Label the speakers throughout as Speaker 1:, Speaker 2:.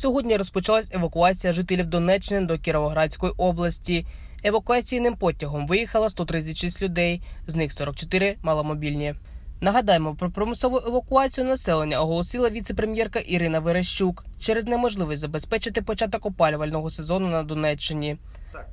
Speaker 1: Сьогодні розпочалась евакуація жителів Донеччини до Кіровоградської області. Евакуаційним потягом виїхало 136 людей, з них 44 маломобільні. Нагадаємо, про примусову евакуацію населення оголосила віце-прем'єрка Ірина Верещук через неможливість забезпечити початок опалювального сезону на Донеччині.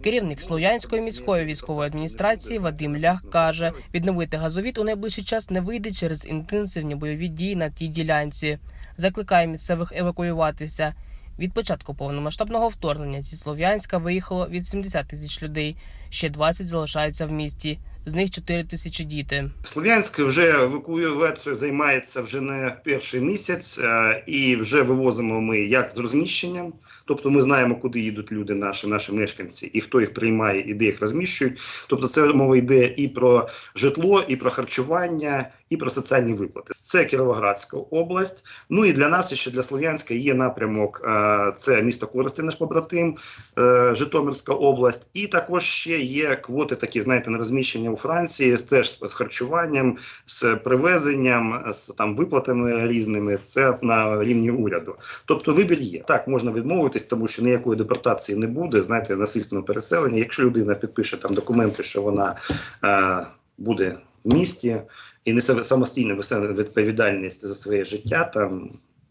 Speaker 1: Керівник Слов'янської міської військової адміністрації Вадим Лях каже, відновити газовід у найближчий час не вийде через інтенсивні бойові дії на тій ділянці. Закликає місцевих евакуюватися. Від початку повномасштабного вторгнення зі Слов'янська виїхало від 70 тисяч людей. Ще 20 залишаються в місті. З них 4 тисячі діти.
Speaker 2: Слов'янськ вже евакуацією займається вже не перший місяць, і вже вивозимо ми як з розміщенням. Тобто ми знаємо, куди їдуть люди, наші, наші мешканці, і хто їх приймає, і де їх розміщують. Тобто, це мова йде і про житло, і про харчування, і про соціальні виплати. Це Кіровоградська область. Ну і для нас, і ще для Слов'янська, є напрямок. е, Це місто Коростень, наш побратим, е, Житомирська область, і також ще є квоти, такі знаєте, на розміщення у Франції, теж з харчуванням, з привезенням, з там виплатами різними. Це на рівні уряду. Тобто вибір є. Так можна відмовитись, тому що ніякої депортації не буде. Знаєте, насильственного переселення. Якщо людина підпише там документи, що вона е, буде в місті і несе самостійно несе відповідальність за своє життя там.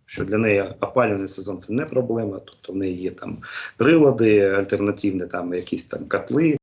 Speaker 2: Що для неї опалювальний сезон це не проблема, тобто в неї є там прилади альтернативні, там якісь там котли,